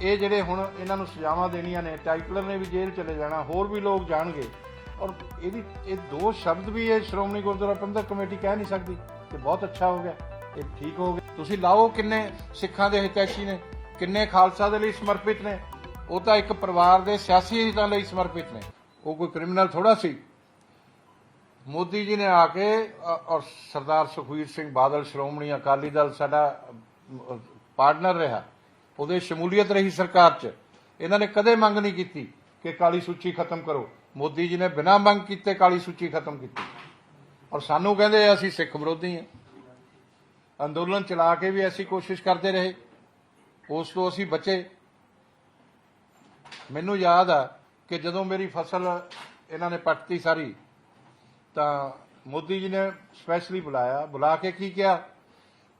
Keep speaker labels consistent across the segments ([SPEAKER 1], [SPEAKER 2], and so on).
[SPEAKER 1] ਇਹ ਜਿਹੜੇ ਹੁਣ ਇਹਨਾਂ ਨੂੰ ਸਜ਼ਾਵਾਂ ਦੇਣੀਆਂ ਨੇ ਟਾਈਟਲਰ ਨੇ ਵੀ ਜੇਲ੍ਹ ਚਲੇ ਜਾਣਾ, ਹੋਰ ਵੀ ਲੋਕ ਜਾਣਗੇ। ਔਰ ਇਹਦੀ, ਇਹ ਦੋ ਸ਼ਬਦ ਵੀ ਇਹ ਸ਼੍ਰੋਮਣੀ ਗੁਰਦੁਆਰਾ ਪ੍ਰਬੰਧਕ ਕਮੇਟੀ ਕਹਿ ਨਹੀਂ ਸਕਦੀ ਕਿ ਬਹੁਤ ਅੱਛਾ ਹੋ ਗਿਆ, ਇਹ ਠੀਕ ਹੋ ਗਿਆ। ਤੁਸੀਂ ਲਾਓ ਕਿੰਨੇ ਸਿੱਖਾਂ ਦੇ ਹਿਤੈਸ਼ੀ ਨੇ, ਕਿੰਨੇ ਖਾਲਸਾ ਦੇ ਲਈ ਸਮਰਪਿਤ ਨੇ। ਉਹ ਤਾਂ ਇੱਕ ਪਰਿਵਾਰ ਦੇ ਸਿਆਸੀ ਹਿੱਤਾਂ ਲਈ ਸਮਰਪਿਤ ਨੇ। ਉਹ ਕੋਈ ਕ੍ਰਿਮੀਨਲ ਥੋੜਾ ਸੀ। ਮੋਦੀ ਜੀ ਨੇ ਆ ਕੇ ਔਰ ਸਰਦਾਰ ਸੁਖਵੀਰ ਸਿੰਘ ਬਾਦਲ, ਸ਼੍ਰੋਮਣੀ ਅਕਾਲੀ ਦਲ ਸਾਡਾ ਪਾਰਟਨਰ ਰਿਹਾ। ਉਹਦੇ ਸ਼ਮੂਲੀਅਤ ਰਹੀ ਸਰਕਾਰ 'ਚ। ਇਹਨਾਂ ਨੇ ਕਦੇ ਮੰਗ ਨਹੀਂ ਕੀਤੀ ਕਿ ਕਾਲੀ ਸੂਚੀ ਖਤਮ ਕਰੋ। ਮੋਦੀ ਜੀ ਨੇ ਬਿਨਾਂ ਮੰਗ ਕੀਤੇ ਕਾਲੀ ਸੂਚੀ ਖਤਮ ਕੀਤੀ। ਔਰ ਸਾਨੂੰ ਕਹਿੰਦੇ ਅਸੀਂ ਸਿੱਖ ਵਿਰੋਧੀ ਹਾਂ ਅੰਦੋਲਨ ਚਲਾ ਕੇ ਵੀ ਅਸੀਂ ਕੋਸ਼ਿਸ਼ ਕਰਦੇ ਰਹੇ। ਉਸ ਤੋਂ ਅਸੀਂ ਬਚੇ। ਮੈਨੂੰ ਯਾਦ ਆ ਕਿ ਜਦੋਂ ਮੇਰੀ ਫਸਲ ਇਹਨਾਂ ਨੇ ਪੱਟਤੀ ਸਾਰੀ, ਤਾਂ ਮੋਦੀ ਜੀ ਨੇ ਸਪੈਸ਼ਲੀ ਬੁਲਾਇਆ। ਬੁਲਾ ਕੇ ਕੀ ਕਿਹਾ?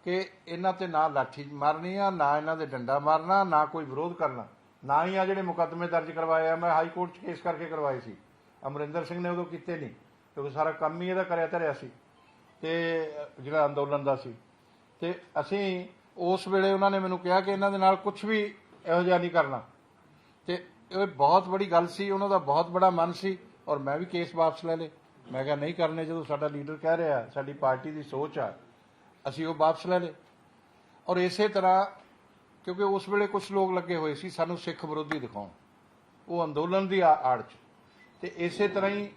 [SPEAKER 1] ਕਿ ਇਹਨਾਂ ਤੇ ਨਾ ਲਾਠੀ ਮਾਰਨੀ ਆ, ਨਾ ਇਹਨਾਂ ਦੇ ਡੰਡਾ ਮਾਰਨਾ, ਨਾ ਕੋਈ ਵਿਰੋਧ ਕਰਨਾ। ਨਾ ਹੀ ਆ ਜਿਹੜੇ ਮੁਕੱਦਮੇ ਦਰਜ ਕਰਵਾਏ ਆ। ਮੈਂ ਹਾਈ ਕੋਰਟ 'ਚ ਕੇਸ ਕਰਕੇ ਕਰਵਾਏ ਸੀ। ਅਮਰਿੰਦਰ ਸਿੰਘ ਨੇ ਉਦੋਂ ਕੀਤੇ ਨਹੀਂ, ਕਿਉਂਕਿ ਸਾਰਾ ਕੰਮ ਹੀ ਇਹਦਾ ਕਰਿਆ ਧਰਿਆ ਸੀ ਤੇ ਜਿਹੜਾ ਅੰਦੋਲਨ ਦਾ ਸੀ। ਤੇ ਅਸੀਂ ਉਸ ਵੇਲੇ ਉਹਨਾਂ ਨੇ ਮੈਨੂੰ ਕਿਹਾ ਕਿ ਇਹਨਾਂ ਦੇ ਨਾਲ ਕੁਝ ਵੀ ਇਹੋ ਜਿਹਾ ਨਹੀਂ ਕਰਨਾ। ਤੇ ਇਹ ਬਹੁਤ ਬੜੀ ਗੱਲ ਸੀ, ਉਹਨਾਂ ਦਾ ਬਹੁਤ ਬੜਾ ਮਨ ਸੀ ਔਰ ਮੈਂ ਵੀ ਕੇਸ ਵਾਪਸ ਲੈ ਲੇ ਮੈਂ ਕਿਹਾ ਨਹੀਂ ਕਰਨੇ ਜਦੋਂ ਸਾਡਾ ਲੀਡਰ ਕਹਿ ਰਿਹਾ, ਸਾਡੀ ਪਾਰਟੀ ਦੀ ਸੋਚ ਆ। ਅਸੀਂ ਉਹ ਵਾਪਸ ਲੈ ਲਏ। ਔਰ ਇਸੇ ਤਰ੍ਹਾਂ, ਕਿਉਂਕਿ ਉਸ ਵੇਲੇ ਕੁਝ ਲੋਕ ਲੱਗੇ ਹੋਏ ਸੀ, ਸਾਨੂੰ ਸਿੱਖ ਵਿਰੋਧੀ ਦਿਖਾਉਣ। ਉਹ ਅੰਦੋਲਨ ਦੀ ਆੜ 'ਚ। ਤੇ ਇਸੇ ਤਰ੍ਹਾਂ ਹੀ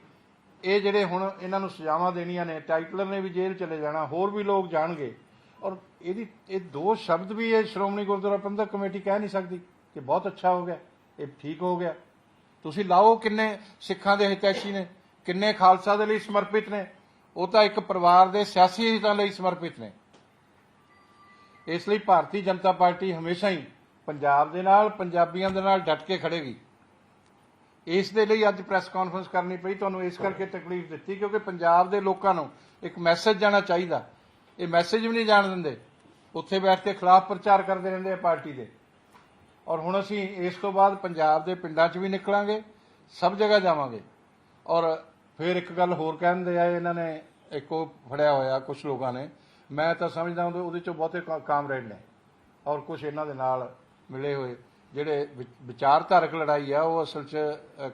[SPEAKER 1] ਇਹ ਜਿਹੜੇ ਹੁਣ ਇਹਨਾਂ ਨੂੰ ਸਜ਼ਾਵਾਂ ਦੇਣੀਆਂ ਨੇ, ਟਾਈਟਲਰ ਨੇ ਵੀ ਜੇਲ੍ਹ ਚਲੇ ਜਾਣਾ, ਹੋਰ ਵੀ ਲੋਕ ਜਾਣਗੇ। ਔਰ ਇਹਦੀ, ਇਹ ਦੋ ਸ਼ਬਦ ਵੀ ਇਹ ਸ਼੍ਰੋਮਣੀ ਗੁਰਦੁਆਰਾ ਪ੍ਰਬੰਧਕ ਕਮੇਟੀ ਕਹਿ ਨਹੀਂ ਸਕਦੀ ਕਿ ਬਹੁਤ ਅੱਛਾ ਹੋ ਗਿਆ, ਇਹ ਠੀਕ ਹੋ ਗਿਆ। ਤੁਸੀਂ ਲਾਓ ਕਿੰਨੇ ਸਿੱਖਾਂ ਦੇ ਹਿਤੈਸ਼ੀ ਨੇ, ਕਿੰਨੇ ਖਾਲਸਾ ਦੇ ਲਈ ਸਮਰਪਿਤ ਨੇ। ਉਹ ਤਾਂ ਇੱਕ ਪਰਿਵਾਰ ਦੇ ਸਿਆਸੀ ਹਿੱਤਾਂ ਲਈ ਸਮਰਪਿਤ ਨੇ। ਇਸ ਲਈ ਭਾਰਤੀ ਜਨਤਾ ਪਾਰਟੀ ਹਮੇਸ਼ਾ ਹੀ ਪੰਜਾਬ ਦੇ ਨਾਲ, ਪੰਜਾਬੀਆਂ ਦੇ ਨਾਲ ਡਟ ਕੇ ਖੜੇਗੀ ਇਸ ਦੇ ਲਈ ਅੱਜ ਪ੍ਰੈਸ ਕਾਨਫਰੰਸ ਕਰਨੀ ਪਈ। ਤੁਹਾਨੂੰ ਇਸ ਕਰਕੇ ਤਕਲੀਫ ਦਿੱਤੀ ਕਿਉਂਕਿ ਪੰਜਾਬ ਦੇ ਲੋਕਾਂ ਨੂੰ ਇੱਕ ਮੈਸੇਜ ਜਾਣਾ ਚਾਹੀਦਾ। ਇਹ ਮੈਸੇਜ ਵੀ ਨਹੀਂ ਜਾਣ ਦਿੰਦੇ। ਉੱਥੇ ਬੈਠ ਕੇ ਖਿਲਾਫ ਪ੍ਰਚਾਰ ਕਰਦੇ ਰਹਿੰਦੇ ਆ ਪਾਰਟੀ ਦੇ। ਔਰ ਹੁਣ ਅਸੀਂ ਇਸ ਤੋਂ ਬਾਅਦ ਪੰਜਾਬ ਦੇ ਪਿੰਡਾਂ 'ਚ ਵੀ ਨਿਕਲਾਂਗੇ, ਸਭ ਜਗ੍ਹਾ ਜਾਵਾਂਗੇ। ਔਰ ਫਿਰ ਇੱਕ ਗੱਲ ਹੋਰ ਕਹਿੰਦੇ ਆ, ਇਹਨਾਂ ਨੇ ਇੱਕ ਉਹ ਫੜਿਆ ਹੋਇਆ ਕੁਝ ਲੋਕਾਂ ਨੇ। ਮੈਂ ਤਾਂ ਸਮਝਦਾ ਉਹਦੇ ਉਹਦੇ ਚੋਂ ਬਹੁਤੇ ਕਾ- ਕਾਮਰੇਡ ਨੇ ਔਰ ਕੁਝ ਇਹਨਾਂ ਦੇ ਨਾਲ ਮਿਲੇ ਹੋਏ। ਜਿਹੜੇ ਵਿ- ਵਿਚਾਰਧਾਰਕ ਲੜਾਈ ਆ, ਉਹ ਅਸਲ 'ਚ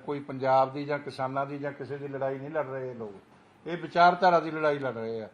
[SPEAKER 1] ਕੋਈ ਪੰਜਾਬ ਦੀ ਜਾਂ ਕਿਸਾਨਾਂ ਦੀ ਜਾਂ ਕਿਸੇ ਦੀ ਲੜਾਈ ਨਹੀਂ ਲੜ ਰਹੇ ਇਹ ਲੋਕ। ਇਹ ਵਿਚਾਰਧਾਰਾ ਦੀ ਲੜਾਈ ਲੜ ਰਹੇ ਆ।